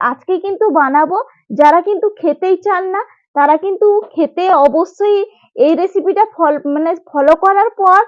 আজকে কিন্তু বানাবো। যারা কিন্তু খেতেই চান না, তারা কিন্তু খেতে অবশ্যই এই রেসিপিটা ফল মানে ফলো করার পর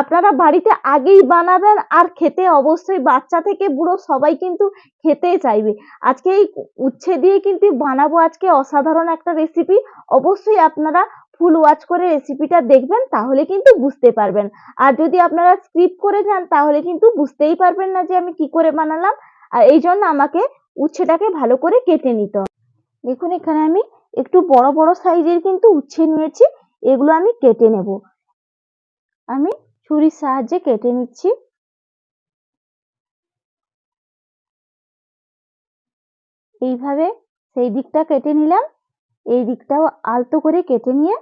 আপনারা বাড়িতে আগেই বানাবেন আর খেতে অবশ্যই বাচ্চা থেকে বুড়ো সবাই কিন্তু খেতে চাইবে। আজকে এই উচ্ছে দিয়ে কিন্তু বানাবো আজকে অসাধারণ একটা রেসিপি অবশ্যই আপনারা ফুল ওয়াচ করে রেসিপিটা দেখবেন, তাহলে কিন্তু বুঝতে পারবেন। আর যদি আপনারা স্কিপ করে যান, তাহলে কিন্তু বুঝতেই পারবেন না যে আমি কি করে বানালাম। আর এই জন্য আমাকে উচ্ছেটাকে ভালো করে কেটে নিতে হবে। দেখুন, এখানে আমি একটু বড় বড় সাইজের কিন্তু উচ্ছে নিয়েছি, এগুলো আমি কেটে নেব। আমি ছুরির সাহায্যে কেটে নিচ্ছি। এইভাবে সেই দিকটা কেটে নিলাম, এই দিকটাও আলতো করে কেটে নিয়ে,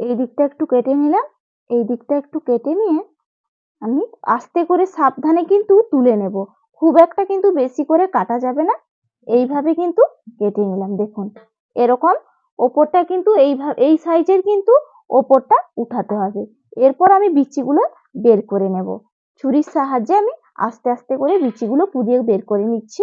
এই দিকটা একটু কেটে নিলাম, এই দিকটা একটু কেটে নিয়ে আমি আস্তে করে সাবধানে কিন্তু তুলে নেব। খুব একটা কিন্তু বেশি করে কাটা যাবে না। এইভাবে কিন্তু কেটে নিলাম, দেখুন। এরকম ওপরটা কিন্তু এইভাবে এই সাইজের কিন্তু ওপরটা উঠাতে হবে। এরপর আমি বিচিগুলো বের করে নেব। ছুরির সাহায্যে আমি আস্তে আস্তে করে বিচিগুলো পুড়িয়ে বের করে নিচ্ছি।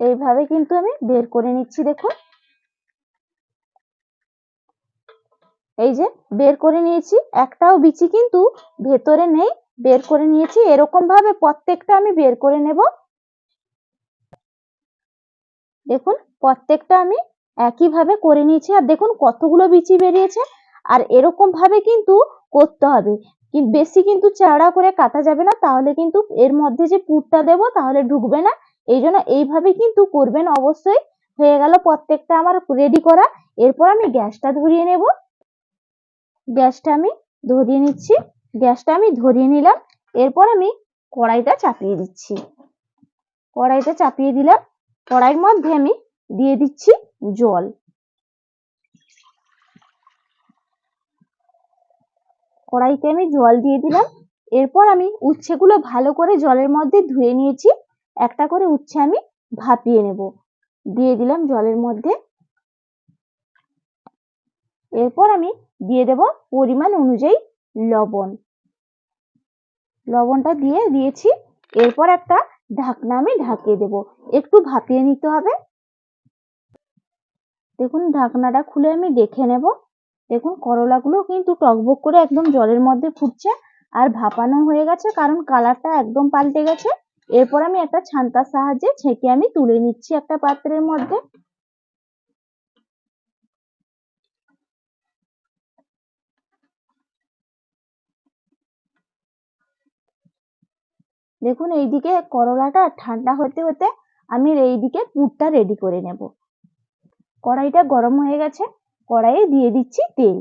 এইভাবে কিন্তু আমি বের করে নিচ্ছি, দেখুন। এই যে বের করে নিয়েছি, একটাও বিচি কিন্তু ভেতরে নেই, বের করে নিয়েছি, এরকম ভাবে প্রত্যেকটা আমি বের করে নেব। দেখুন, প্রত্যেকটা আমি একই ভাবে করে নিয়েছি, আর দেখুন কতগুলো বিচি বেরিয়েছে, আর এরকম ভাবে কিন্তু করতে হবে। বেশি কিন্তু চড়া করে কাটা যাবে না, তাহলে কিন্তু এর মধ্যে যে পুরটা দেব, তাহলে ঢুকবে না। এই জন্য এইভাবে কিন্তু করবেন অবশ্যই। হয়ে গেল প্রত্যেকটা আমার রেডি করা, এরপর আমি গ্যাসটা ধরিয়ে নেব। গ্যাসটা আমি ধরিয়ে নিচ্ছি। গ্যাসটা আমি ধরিয়ে নিলাম। এরপর আমি কড়াইটা চাপিয়ে দিচ্ছি। কড়াইটা চাপিয়ে দিলাম। কড়াইয়ের মধ্যে আমি দিয়ে দিচ্ছি জল। কড়াইতে আমি জল দিয়ে দিলাম। এরপর আমি উচ্ছেগুলো ভালো করে জলের মধ্যে ধুয়ে নিয়েছি। একটা করে উচ্ছে আমি ভাপিয়ে নেব। দিয়ে দিলাম জলের মধ্যে। এরপর আমি দিয়ে দেব পরিমাণ অনুযায়ী লবণ। লবণটা দিয়ে দিয়েছি, এরপর একটা ঢাকনা আমি ঢাকিয়ে দেব। একটু ভাপিয়ে নিতে হবে। দেখুন, ঢাকনাটা খুলে আমি দেখে নেব। দেখুন, করলাগুলো কিন্তু টকবক করে একদম জলের মধ্যে ফুটছে আর ভাপানো হয়ে গেছে কারণ কালারটা একদম পাল্টে গেছে। এরপর আমি একটা ছান্তার সাহায্যে ছেঁকে আমি তুলে নিচ্ছি একটা পাত্রের মধ্যে। দেখুন, এইদিকে করলাটা ঠান্ডা হতে হতে আমি এইদিকে পুরটা রেডি করে নেব। কড়াইটা গরম হয়ে গেছে, কড়াইয়ে দিয়ে দিচ্ছি তেল।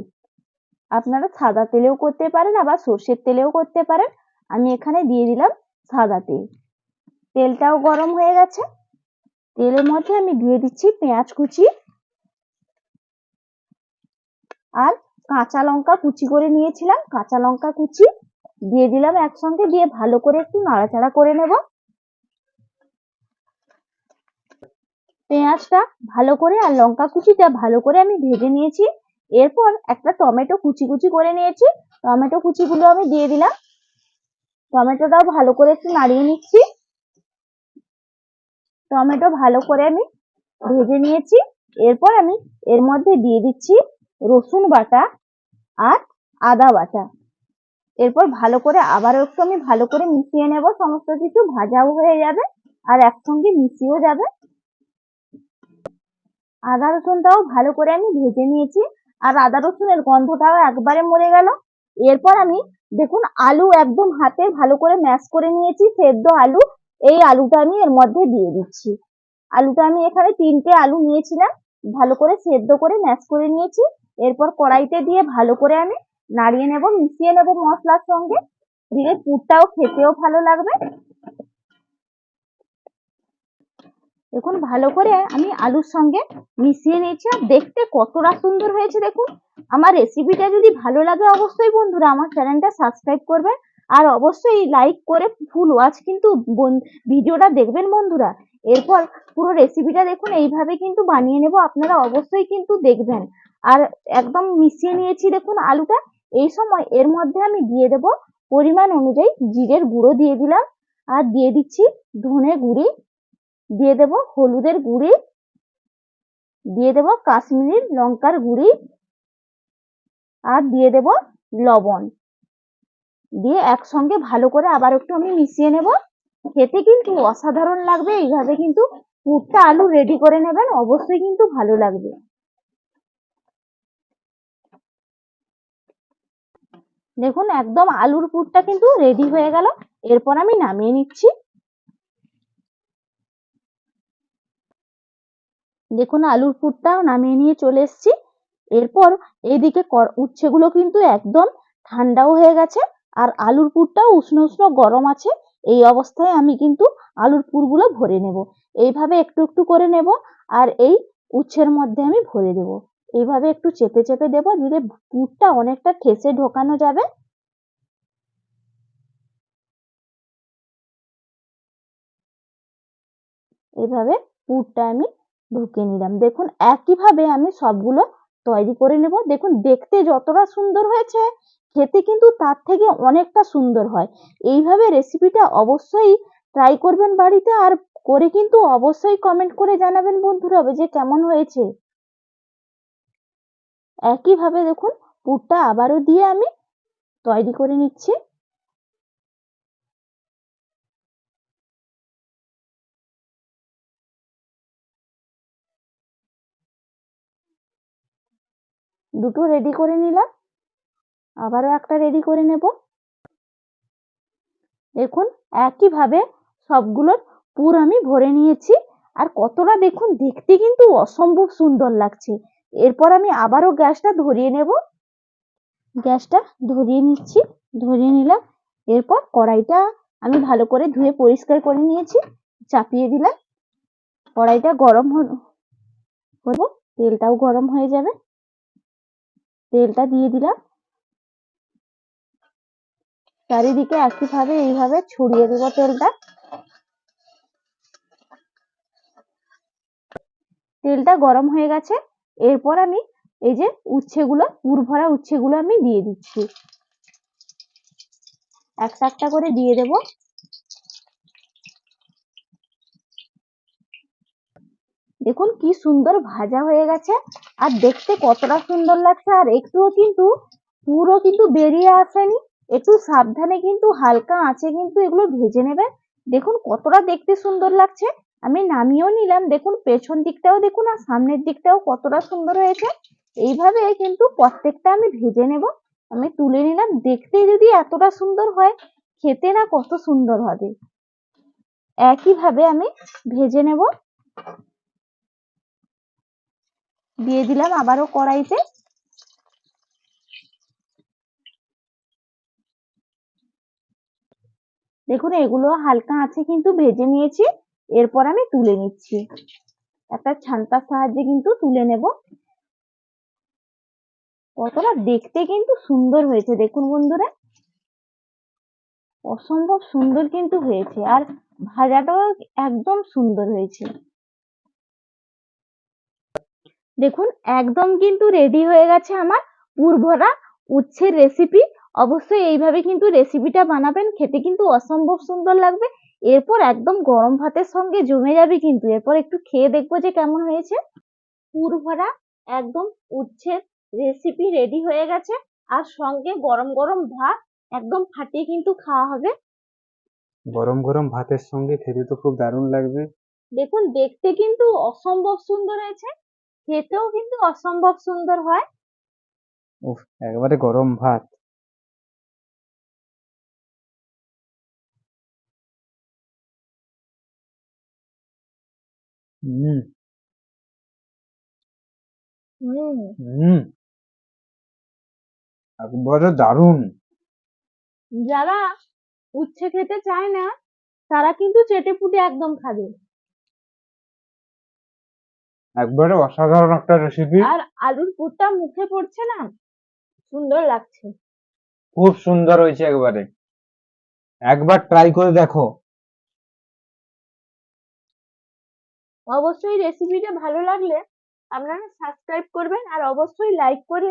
আপনারা সাদা তেলেও করতে পারেন, আবার সর্ষের তেলেও করতে পারেন। আমি এখানে দিয়ে দিলাম সাদা তেল। তেলটাও গরম হয়ে গেছে। তেলের মধ্যে আমি দিয়ে দিচ্ছি পেঁয়াজ কুচি আর কাঁচা লঙ্কা কুচি করে নিয়েছিলাম। কাঁচা লঙ্কা কুচি দিয়ে দিলাম একসঙ্গে দিয়ে ভালো করে একটু নাড়াচাড়া করে নেব। পেঁয়াজটা ভালো করে আর লঙ্কা কুচিটা ভালো করে আমি ভেজে নিয়েছি। এরপর একটা টমেটো কুচি কুচি করে নিয়েছি। টমেটো কুচিগুলো আমি দিয়ে দিলাম। টমেটোটাও ভালো করে একটু নাড়িয়ে নিচ্ছি। টমেটো ভালো করে আমি ভেজে নিয়েছি। এরপর আমি এর মধ্যে দিয়ে দিচ্ছি রসুন বাটা আর আদা বাটা। এরপর ভালো করে আবারও একটু আমি ভালো করে মিশিয়ে নেব, সমস্ত কিছু ভাজাও হয়ে যাবে আর একসঙ্গে মিশিয়েও যাবে। আদা রসুনটাও ভালো করে আমি ভেজে নিয়েছি আর আদা রসুনের গন্ধটাও একবারে মরে গেল। এরপর আমি দেখুন আলু একদম হাতে ভালো করে ম্যাশ করে নিয়েছি, সেদ্ধ আলু। এই আলুটা আমি এর মধ্যে দিয়ে দিচ্ছি। আলুটা আমি এখানে তিনটে আলু নিয়েছিলাম, ভালো করে সেদ্ধ করে ম্যাশ করে নিয়েছি। এরপর কড়াইতে দিয়ে ভালো করে আমি নাড়িয়ে নেব, মিশিয়ে নেব মশলার সঙ্গে। দিলে পুরটাও খেতেও ভালো লাগবে। দেখুন, ভালো করে আমি আলুর সঙ্গে মিশিয়ে নিয়েছি। আর দেখতে কতটা সুন্দর হয়েছে, দেখুন। আমার রেসিপিটা যদি ভালো লাগে অবশ্যই বন্ধুরা আমার চ্যানেলটা সাবস্ক্রাইব করবেন। আর অবশ্যই লাইক করে ফুল ওয়াচ কিন্তু ভিডিওটা দেখবেন বন্ধুরা। এরপর পুরো রেসিপিটা দেখুন, এইভাবে কিন্তু বানিয়ে নেব। আপনারা অবশ্যই কিন্তু দেখবেন। আর একদম মিশিয়ে নিয়েছি, দেখুন, আলুটা। এই সময় এর মধ্যে আমি দিয়ে দেব পরিমাণ অনুযায়ী জিরের গুঁড়ো দিয়ে দিলাম। আর দিয়ে দিচ্ছি ধনে গুঁড়ি। দিয়ে দেব হলুদের গুঁড়ি। দিয়ে দেব কাশ্মীরি লঙ্কার গুঁড়ি। আর দিয়ে দেব লবণ। দিয়ে একসঙ্গে ভালো করে আবার একটু আমি মিশিয়ে নেব। খেতে কিন্তু অসাধারণ লাগবে। এইভাবে কিন্তু পুরটা আলু রেডি করে নেবেন, অবশ্যই কিন্তু ভালো লাগবে। দেখুন, একদম আলুর পুরটা কিন্তু রেডি হয়ে গেল। এরপর আমি নামিয়ে নিচ্ছি। দেখুন, আলুর পুরটাও নামিয়ে নিয়ে চলে এসেছি। এরপর এদিকে উচ্ছেগুলো কিন্তু একদম ঠান্ডাও হয়ে গেছে আর আলুর পুরটাও উষ্ণ উষ্ণ গরম আছে। এই অবস্থায় আমি কিন্তু আলুর পুরগুলো ভরে নেব। এইভাবে একটু একটু করে নেব আর এই উচ্ছের মধ্যে আমি ভরে দেব। এইভাবে একটু চেপে চেপে দেবো, দিলে পুরটা অনেকটা ঠেসে ঢোকানো যাবে। এইভাবে পুরটা আমি ঢুকে নিলাম। দেখুন, একইভাবে আমি সবগুলো তৈরি করে নেব। দেখুন, দেখতে যতটা সুন্দর হয়েছে, খেতে কিন্তু তার থেকে অনেকটা সুন্দর হয়। এইভাবে রেসিপিটা অবশ্যই ট্রাই করবেন বাড়িতে, আর করে কিন্তু অবশ্যই কমেন্ট করে জানাবেন বন্ধুরা যে কেমন হয়েছে। একইভাবে দেখুন, পুরটা আবারও দিয়ে আমি তৈরি করে নিচ্ছি। দুটো রেডি করে নিলাম। আবারও একটা রেডি করে নেব। দেখুন, একইভাবে সবগুলোর পুর আমি ভরে নিয়েছি। আর কতটা দেখুন, দেখতে কিন্তু অসম্ভব সুন্দর লাগছে। এরপর আমি আবারও গ্যাসটা ধরিয়ে নেব। গ্যাসটা ধরিয়ে নিচ্ছি, ধরিয়ে নিলাম। এরপর কড়াইটা আমি ভালো করে ধুয়ে পরিষ্কার করে নিয়েছি, চাপিয়ে দিলাম। কড়াইটা গরম হলো তেলটাও গরম হয়ে যাবে। তেলটা দিয়ে দিলাম। চারিদিকে একইভাবে এইভাবে ছড়িয়ে দেবো তেলটা। তেলটা গরম হয়ে গেছে। এরপর আমি এই যে উচ্ছেগুলো পুর ভরা উচ্ছেগুলো আমি দিয়ে দিচ্ছি। একটা একটা করে দিয়ে দেব। দেখুন কি সুন্দর ভাজা হয়ে গেছে আর দেখতে কতটা সুন্দর লাগছে। আর একটুও কিন্তু, পুরো কিন্তু বেরিয়ে আসেনি। একটু সাবধানে কিন্তু হালকা আঁচে কিন্তু এগুলো ভেজে নেবেন। দেখুন কতটা দেখতে সুন্দর লাগছে। আমি নামিয়েও নিলাম। দেখুন, পেছন দিকটাও দেখুন আর সামনের দিকটাও কতটা সুন্দর হয়েছে। এইভাবে কিন্তু প্রত্যেকটা আমি ভেজে নেব। আমি তুলে নিলাম। দেখতে যদি এতটা সুন্দর হয়, খেতে না কত সুন্দর হবে। একইভাবে আমি ভেজে নেব। দিয়ে দিলাম আবারও কড়াইতে। দেখুন, এগুলো হালকা আছে কিন্তু ভেজে নিয়েছি। এরপর আমি তুলে নিচ্ছি। একটা ছান্তার সাহায্যে কিন্তু তুলে নেব। কতটা দেখতে কিন্তু সুন্দর হয়েছে, দেখুন বন্ধুরা। অসম্ভব সুন্দর কিন্তু হয়েছে, আর ভাজাটাও একদম সুন্দর হয়েছে। দেখুন, একদম কিন্তু রেডি হয়ে গেছে আমার পূর্বরা উচ্ছের রেসিপি অবশ্যই এইভাবে কিন্তু রেসিপিটা বানাবেন, খেতে কিন্তু অসম্ভব সুন্দর লাগবে। এরপর একদম গরম ভাতের সঙ্গে জমে যাবে কিন্তু। এরপর একটু খেয়ে দেখব যে কেমন হয়েছে। পুরভরা একদম উচ্ছের রেসিপি রেডি হয়ে গেছে। আর সঙ্গে গরম গরম ভাত একদম ফাটিয়ে কিন্তু খাওয়া হবে। গরম গরম ভাতের সঙ্গে খেতে তো খুব দারুণ লাগবে। দেখুন দেখতে কিন্তু অসম্ভব সুন্দর হয়েছে। খেতেও কিন্তু অসম্ভব সুন্দর হয়। উফ একবারে গরম ভাত। হুম হুম একবারে দারুণ যারা উচ্ছে খেতে চায় না তারা কিন্তু চেটে পুটে একদম খাবে। একবারে অসাধারণ একটা রেসিপি আর আলুর পুরটা মুখে পড়ছে না সুন্দর লাগছে। খুব সুন্দর হয়েছে একবারে। একবার ট্রাই করে দেখো। অবশ্যই রেসিপিটা ভালো লাগলে আপনারা সাবস্ক্রাইব করবেন আর অবশ্যই লাইক করে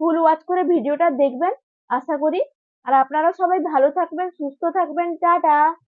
ফুল ওয়াচ করে ভিডিওটা দেখবেন। আশা করি। আর আপনারা সবাই ভালো থাকবেন, সুস্থ থাকবেন। টাটা!